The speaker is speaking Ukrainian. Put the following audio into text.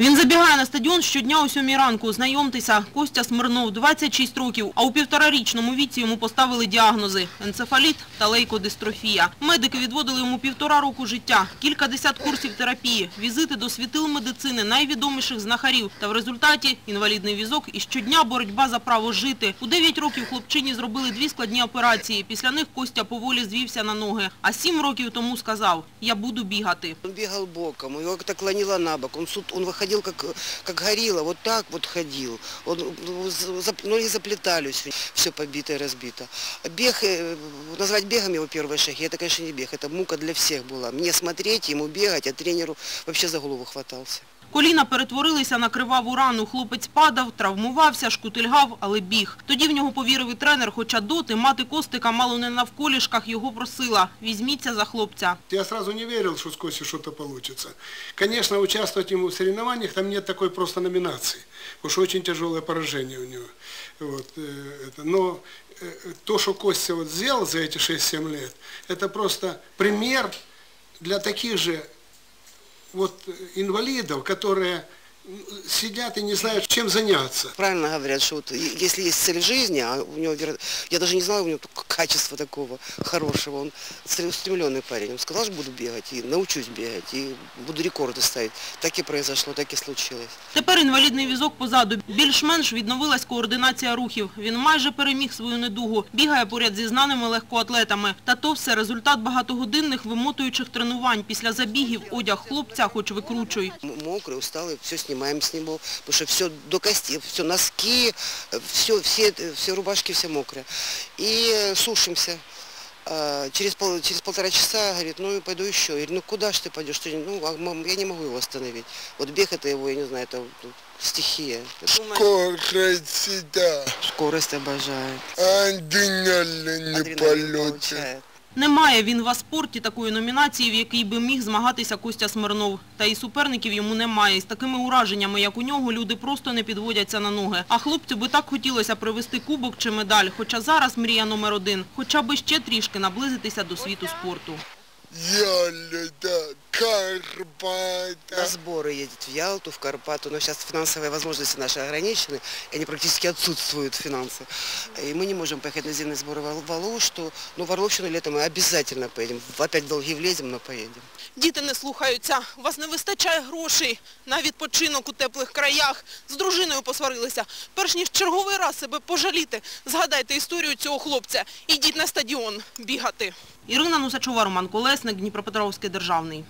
Він забігає на стадіон щодня о сьомій ранку. Знайомтеся, Костя Смирнов, 26 років, а у півторарічному віці йому поставили діагнози – енцефаліт та лейкодистрофія. Медики відводили йому півтора року життя, кілька десят курсів терапії, візити до світил медицини найвідоміших знахарів. Та в результаті інвалідний візок і щодня боротьба за право жити. У 9 років хлопчині зробили дві складні операції. Після них Костя поволі звівся на ноги. А сім років тому сказав – я буду бігати. Он бегал боком, его как-то клонило на бок. Сут- он выходил как, как горилла, вот так вот ходил. Он, ну, за- зап- ноги заплетались, все побито и разбито. Бег, э, назвать бегом его первые шаги, это, конечно, не бег, это мука для всех была. Мне смотреть, ему бегать, а тренеру вообще за голову хватался. Коліна перетворилися на криваву рану. Хлопець падав, травмувався, шкутильгав, але біг. Тоді в нього повірив і тренер, хоча доти мати Костика мало не навколішках його просила – візьміться за хлопця. Я сразу не верил, что с Костей что-то получится. Конечно, участвовать ему в соревнованиях, там нет такой просто номинации, потому что очень тяжелое поражение у него. Вот, э, это. Но э, то, что Костя вот сделал за эти 6-7 лет, это просто пример для таких же вот, э, инвалидов, которые сидят и не знают, чем заняться. Правильно говорят, что вот и- если есть цель в жизни, а у него, веро- я даже не знала у него такого качества такого хорошего, он целеустремленный парень. Он сказал, что буду бегать, и научусь бегать, и буду рекорды ставить. Так и произошло, так и случилось. Тепер інвалідний візок позаду. Більш-менш відновилась координація рухів. Він майже переміг свою недугу. Бігає поряд зі знаними легкоатлетами. Та то все результат багатогодинних вимотуючих тренувань. Після забігів одяг хлопця хоч викручуй. М- Мокрый, усталый, все снимаем с него, потому что все до кости, все носки, все, все, все рубашки все мокрые. И э, сушимся. А, Через, пол, через полтора часа говорит, ну пойду еще. Я говорю, ну куда ж ты пойдешь? Ты не- Ну, а, мам, я не могу его остановить. Вот бег это его, я не знаю, это ну, стихия. Я Скорость всегда. Скорость обожает. Адреналин Адреналин полеты. получает. Немає він в аспорті такої номінації, в якій би міг змагатися Костя Смирнов. Та і суперників йому немає. З такими ураженнями, як у нього, люди просто не підводяться на ноги. А хлопцю би так хотілося привезти кубок чи медаль. Хоча зараз мрія номер один. Хоча би ще трішки наблизитися до світу спорту. Ялета, Карпата. На сборы едет в Ялту, в Карпату, но сейчас финансовые возможности наши ограничены, и они практически отсутствуют финансы. И мы не можем поехать на зимние сборы в Вал- в Алушту, но в Орловщину летом мы обязательно поедем. Опять в долги влезем, но поедем. Діти не слухаються, у вас не вистачає грошей на відпочинок у теплих краях. З дружиною посварилися. Перш ніж черговий раз себе пожаліти, згадайте історію цього хлопця. Ідіть на стадіон бігати. Ірина Нусачова, Роман Колесник, Дніпропетровський державний.